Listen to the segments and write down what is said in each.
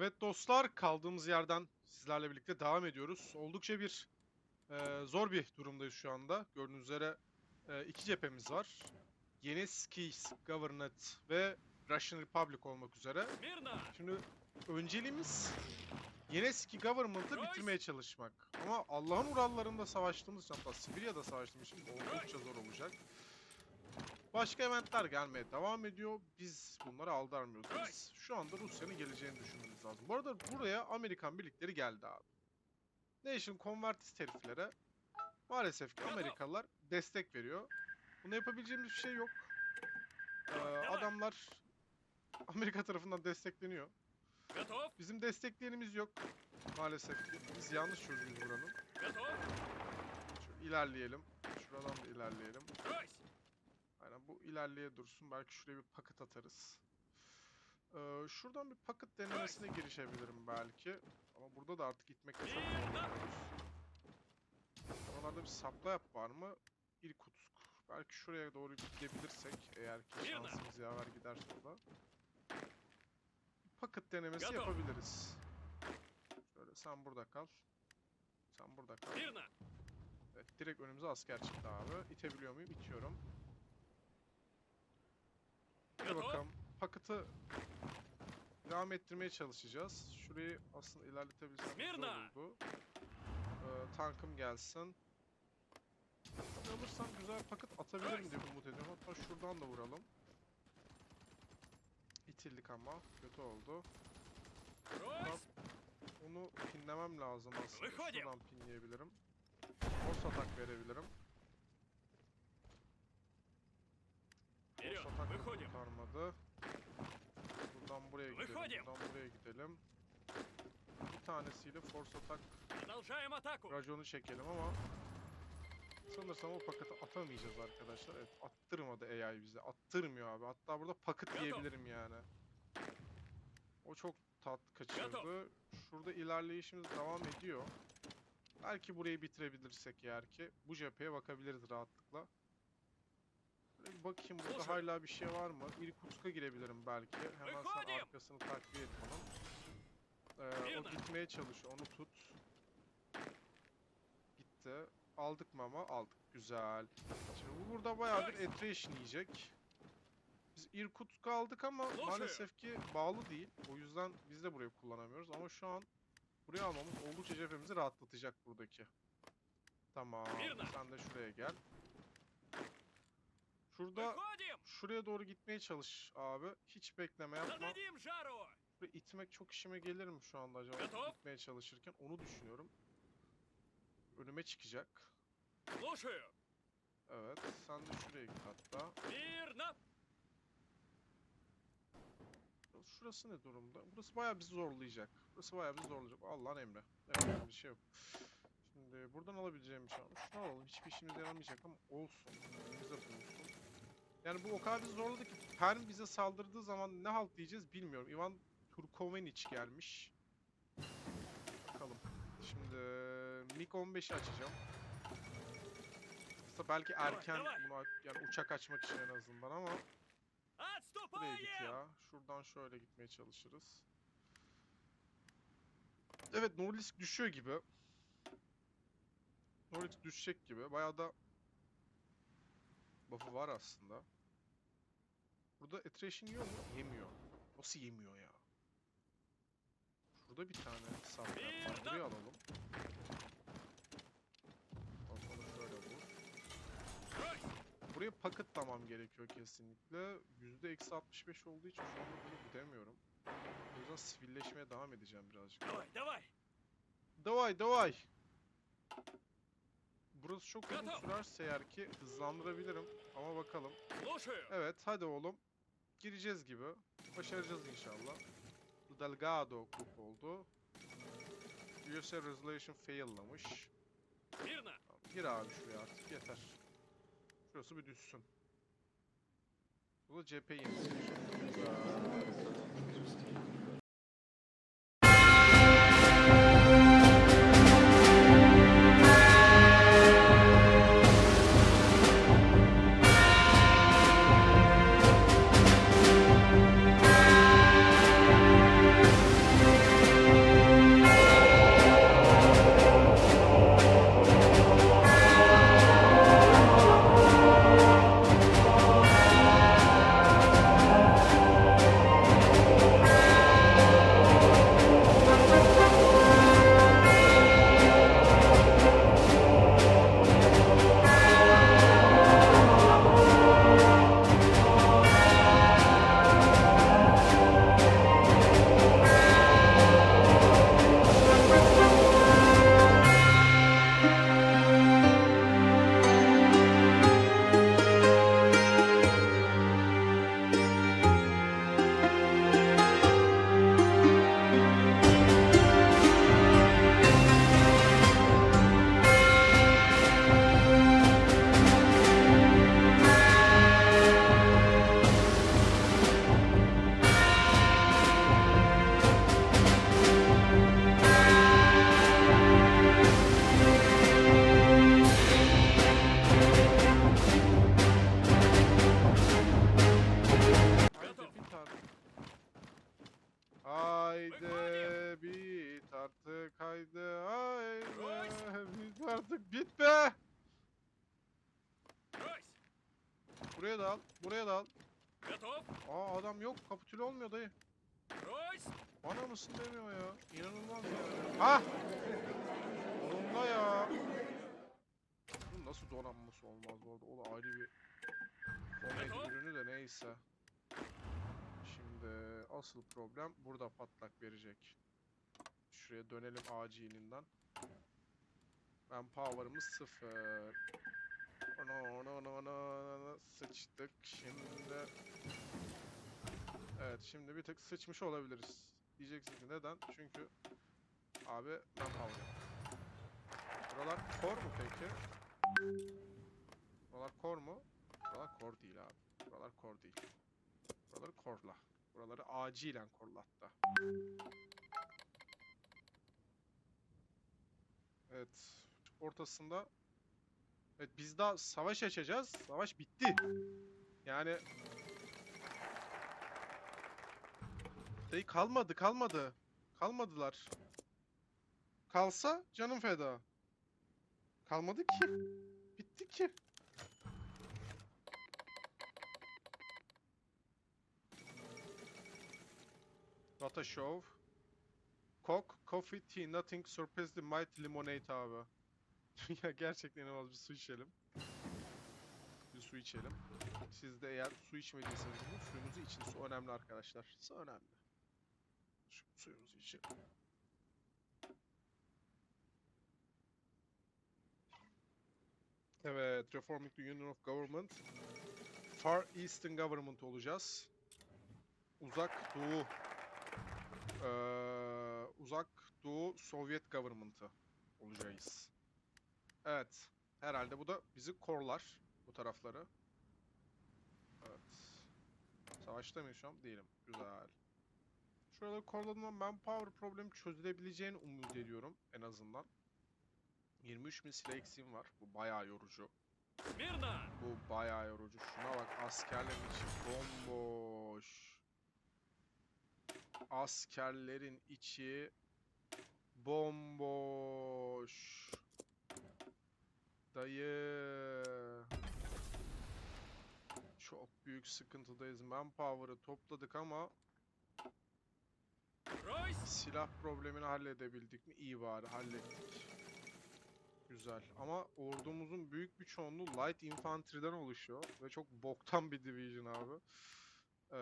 Evet dostlar kaldığımız yerden sizlerle birlikte devam ediyoruz. Oldukça bir e, zor bir durumdayız şu anda. Gördüğünüz üzere e, iki cephemiz var. Yeneski Governorate ve Russian Republic olmak üzere. Şimdi önceliğimiz Yeneski Government'ı bitirmeye çalışmak. Ama Allah'ın Urallarında savaştığımız için hatta Sibirya'da savaştığımız için oldukça zor olacak. Başka eventler gelmeye devam ediyor. Biz bunları aldarmıyoruz. Biz şu anda Rusya'nın geleceğini düşünmemiz lazım. Bu arada buraya Amerikan birlikleri geldi abi. Nation Convertist heriflere maalesef ki Amerikalılar destek veriyor. Buna yapabileceğimiz bir şey yok. Ee, adamlar Amerika tarafından destekleniyor. Bizim destekleyenimiz yok maalesef ki. Biz yanlış çocuğuz buranın. Şöyle ilerleyelim. Şuradan da ilerleyelim. Bu ilerleye dursun. Belki şuraya bir paket atarız. Ee, şuradan bir paket denemesine girişebilirim belki. Ama burada da artık gitmek de çok Oralarda bir supply up var mı? İrkutsk. Belki şuraya doğru gidebilirsek eğer ki şansımız yaver giderse o da. Paket denemesi yapabiliriz. Şöyle sen burada kal. Sen burada kal. Evet direkt önümüze asker çıktı abi. İtebiliyor muyum? İtiyorum. Hadi bakalım. Pakıtı devam ettirmeye çalışacağız. Şurayı aslında ilerletebilsem güzel olurdu. Ee, tankım gelsin. Ne alırsam güzel paket atabilirim diye umut ediyorum. Hatta şuradan da vuralım. İtildik ama kötü oldu. Onu pinlemem lazım aslında. Şuradan pinleyebilirim. Force atak verebilirim. gidelim. Выходим. Buradan buraya gidelim. Bir tanesiyle force atak Продолжаем атаку! raconu çekelim ama sanırsam o paketi atamayacağız arkadaşlar. Evet attırmadı AI bize. Attırmıyor abi. Hatta burada paket Готов. diyebilirim yani. O çok tat kaçırdı. Şurada ilerleyişimiz devam ediyor. Belki burayı bitirebilirsek eğer ki bu cepheye bakabiliriz rahatlıkla. Bir bakayım burada hala bir şey var mı? İrkutsk'a girebilirim belki. Hemen sen arkasını takviye et onun. Ee, o gitmeye çalış. Onu tut. Gitti. Aldık mı ama? Aldık. Güzel. Şimdi bu burada bayağı bir etration yiyecek. Biz İrkutsk'a aldık ama maalesef ki bağlı değil. O yüzden biz de burayı kullanamıyoruz. Ama şu an buraya almamız oldukça cephemizi rahatlatacak buradaki. Tamam. Sen de şuraya gel. Şurada şuraya doğru gitmeye çalış abi. Hiç bekleme yapma. Ve itmek çok işime gelir mi şu anda acaba? Gitmeye çalışırken onu düşünüyorum. Önüme çıkacak. Evet, sen de şuraya git hatta. Şurası ne durumda? Burası bayağı bizi zorlayacak. Burası bayağı bizi zorlayacak. Allah'ın emri. Evet, bir şey yok. Şimdi buradan alabileceğim bir şey var. Şunu alalım. Hiçbir işimize yaramayacak ama olsun. Bize bulunsun. Yani bu o kadar zorladı ki Perm bize saldırdığı zaman ne halt diyeceğiz bilmiyorum. Ivan Turkovenic gelmiş. Bakalım. Şimdi MiG 15'i açacağım. Aslında belki erken bunu yani uçak açmak için en azından ama Buraya git ya. Şuradan şöyle gitmeye çalışırız. Evet Norlisk düşüyor gibi. Norlisk düşecek gibi. Bayağı da buff'u var aslında. Burada Attrition yiyor mu? Yemiyor. Nasıl yemiyor ya? Şurada bir tane saplar var. Buraya alalım. Bakalım böyle bu. Buraya paketlamam gerekiyor kesinlikle. Yüzde eksi 65 olduğu için şu an bunu gidemiyorum. O yüzden sivilleşmeye devam edeceğim birazcık. Davay davay. Davay davay. Burası çok uzun sürerse eğer ki hızlandırabilirim. Ama bakalım. Evet hadi oğlum gireceğiz gibi. Başaracağız inşallah. Delgado grup oldu. USA Resolution fail'lamış. Gir abi şuraya artık yeter. Şurası bir düşsün. Bu da cephe inmiş. Haydi bit artık haydi haydi bit artık bit be. Buraya da al buraya da al. Aa adam yok kapitüle olmuyor dayı. Bana mısın demiyor ya. İnanılmaz ya. Ha! Onunla ya. Bu nasıl donanması olmaz bu arada. O da ayrı bir komedi ürünü de neyse. Şimdi asıl problem burada patlak verecek. Şuraya dönelim acilinden. Ben power'ımız sıfır. Ana ana ana ana sıçtık şimdi. Evet şimdi bir tık sıçmış olabiliriz. Diyeceksiniz neden? Çünkü abi ben power. Buralar core mu peki? Buralar core mu? Buralar core değil abi. Buralar core değil. Buraları core'la. Buraları acilen core'la hatta. Evet. Ortasında Evet biz daha savaş açacağız. Savaş bitti. Yani Dayı kalmadı kalmadı. Kalmadılar. Kalsa canım feda. Kalmadı ki. Bitti ki. What a show. Coke, coffee, tea, nothing surpass the mighty lemonade abi. ya gerçekten inanılmaz bir su içelim. Bir su içelim. Siz de eğer su içmediyseniz bugün suyunuzu için. Su önemli arkadaşlar. Su önemli. Şu suyumuzu içelim. Evet, Reforming the Union of Government. Far Eastern Government olacağız. Uzak Doğu e, uzak doğu Sovyet government'ı olacağız. Evet. Herhalde bu da bizi korlar. Bu tarafları. Evet. Savaşta mıyız şu an? Değilim. Güzel. Şuraları korladığımdan ben power problemi çözülebileceğini umut ediyorum. En azından. 23 bin silah eksiğim var. Bu bayağı yorucu. Bu bayağı yorucu. Şuna bak askerlerin içi bomboş. Askerlerin içi bomboş. Dayı. Çok büyük sıkıntıdayız. Manpower'ı topladık ama silah problemini halledebildik mi? İyi bari hallettik. Güzel. Ama ordumuzun büyük bir çoğunluğu light infantry'den oluşuyor. Ve çok boktan bir division abi. Ee,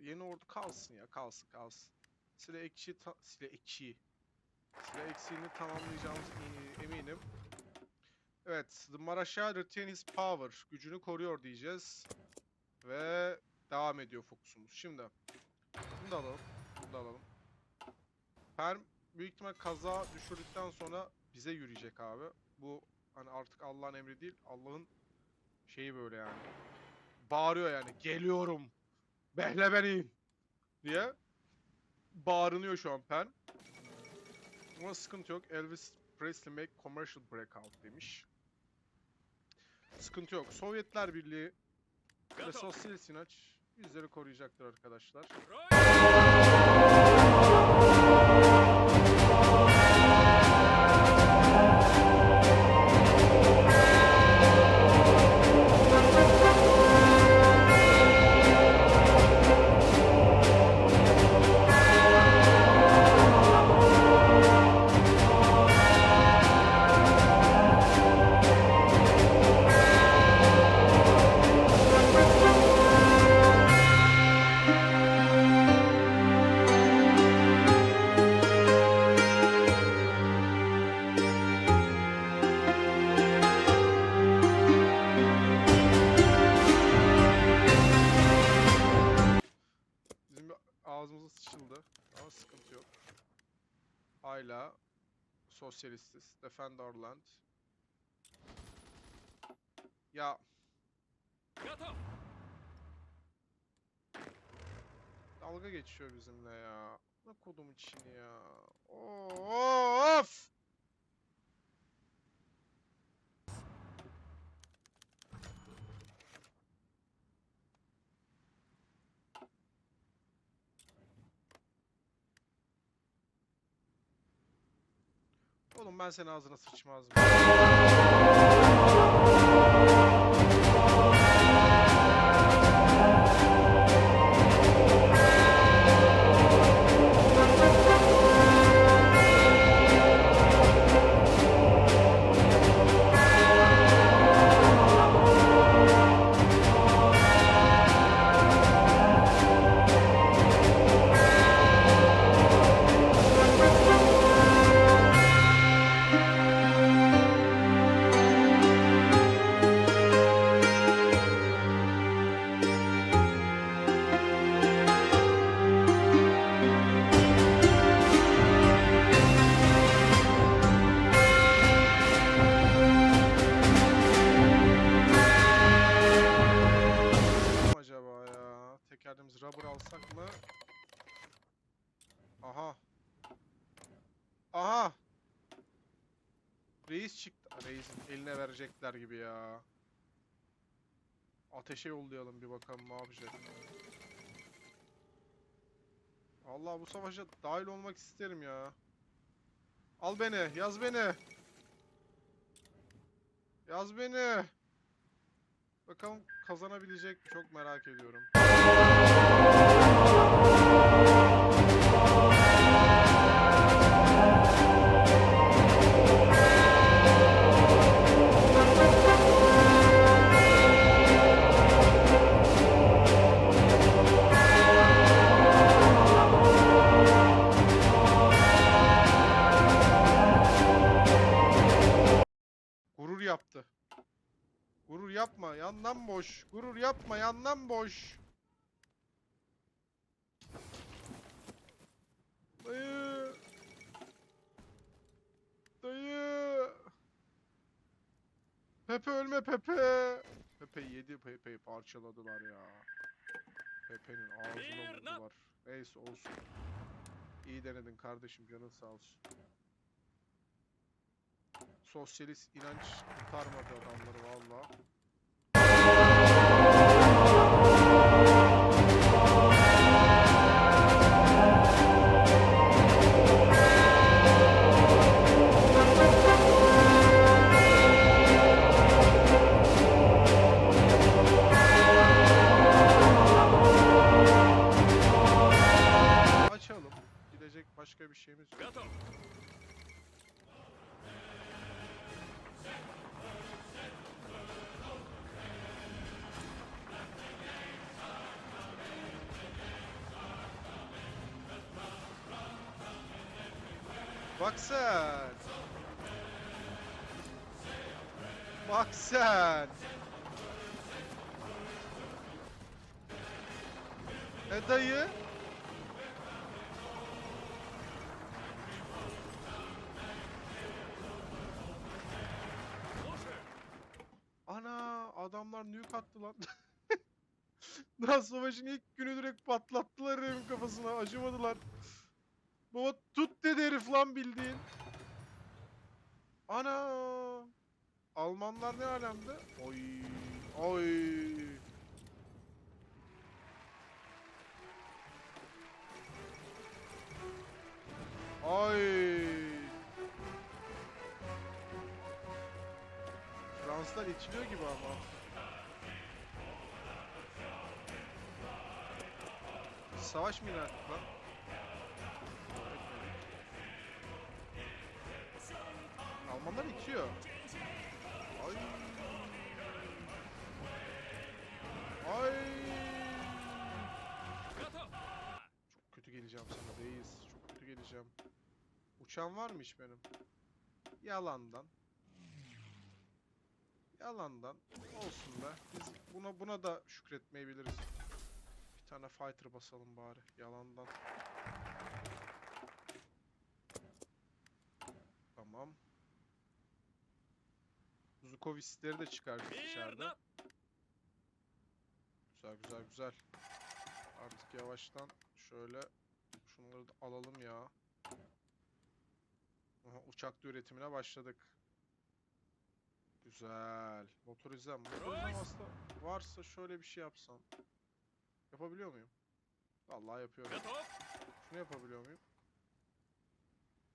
yeni ordu kalsın ya, kalsın kalsın. Silah ekşi, silah ekşi. Silah eksiğini tamamlayacağımız e- eminim. Evet, The Maraşa retain his power. Gücünü koruyor diyeceğiz. Ve devam ediyor fokusumuz. Şimdi, bunu da alalım. Bunu da alalım. Perm büyük ihtimal kaza düşürdükten sonra bize yürüyecek abi. Bu hani artık Allah'ın emri değil, Allah'ın şeyi böyle yani. Bağırıyor yani, geliyorum. Behlebeniyim diye bağırınıyor şu an Pen. Ama sıkıntı yok. Elvis Presley make commercial breakout demiş. Sıkıntı yok. Sovyetler Birliği ve sosyal sinaç bizleri koruyacaktır arkadaşlar. sosyalistiz. Defend our land. Ya. Dalga geçiyor bizimle ya. Ne kodum için ya. Of! Ben senin ağzına sıçmaz? Verecekler gibi ya. Ateşe yollayalım bir bakalım ne yapacak. Allah bu savaşa dahil olmak isterim ya. Al beni, yaz beni. Yaz beni. Bakalım kazanabilecek? Çok merak ediyorum. Yaptı. Gurur yapma, yandan boş. Gurur yapma, yandan boş. Dayı. Dayı. Pepe ölme Pepe. Pepe yedi Pepe'yi parçaladılar ya. Pepe'nin ağzına vurdular. Neyse olsun. İyi denedin kardeşim canın sağ olsun. Sosyalist inanç kurtarmadı adamları valla. Bak sen. Bak sen. E dayı? Ana adamlar nük attı lan. Daha savaşın ilk günü direkt patlattılar herifin kafasına acımadılar. Baba tut lan bildiğin. Ana. Almanlar ne alemde? Oy. Oy. Oy. Fransızlar itiliyor gibi ama. Savaş mı lan? Adamlar içiyor. Ay. Ay. Çok kötü geleceğim sana reis. Çok kötü geleceğim. Uçan var mı hiç benim? Yalandan. Yalandan. Olsun be. Biz buna buna da şükretmeyebiliriz. Bir tane fighter basalım bari. Yalandan. Kovistleri de çıkardık dışarıda. Güzel güzel güzel. Artık yavaştan şöyle şunları da alalım ya. Aha, uçaklı üretimine başladık. Güzel. Motorize Motorizem varsa şöyle bir şey yapsam. Yapabiliyor muyum? Vallahi yapıyorum. Şunu yapabiliyor muyum?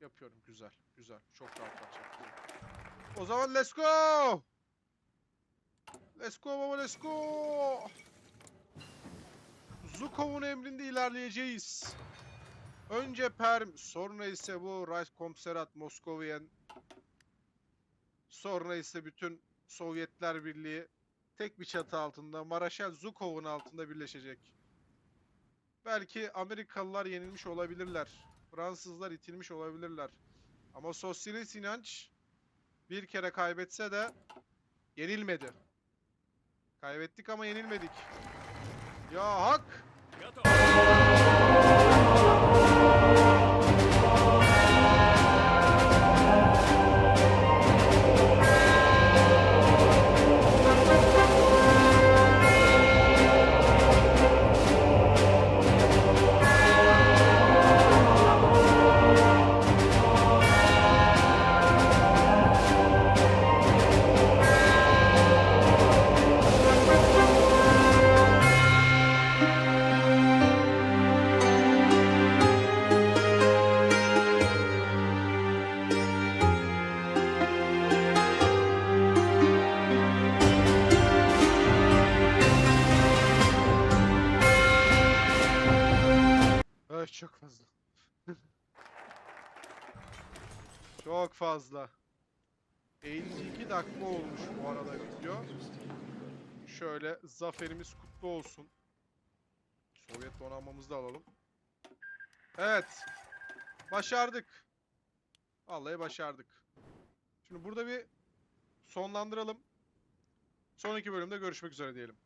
Yapıyorum. Güzel. Güzel. Çok rahatlatacak. Güzel. O zaman let's go. Let's go baba let's go. Zukov'un emrinde ilerleyeceğiz. Önce Perm, sonra ise bu Reichskommissariat Moskoviyen, sonra ise bütün Sovyetler Birliği tek bir çatı altında Maraşal Zhukov'un altında birleşecek. Belki Amerikalılar yenilmiş olabilirler. Fransızlar itilmiş olabilirler. Ama sosyalist inanç bir kere kaybetse de yenilmedi. Kaybettik ama yenilmedik. Ya hak! Çok fazla. 52 dakika olmuş bu arada video. Şöyle zaferimiz kutlu olsun. Sovyet donanmamızı da alalım. Evet. Başardık. Vallahi başardık. Şimdi burada bir sonlandıralım. Sonraki bölümde görüşmek üzere diyelim.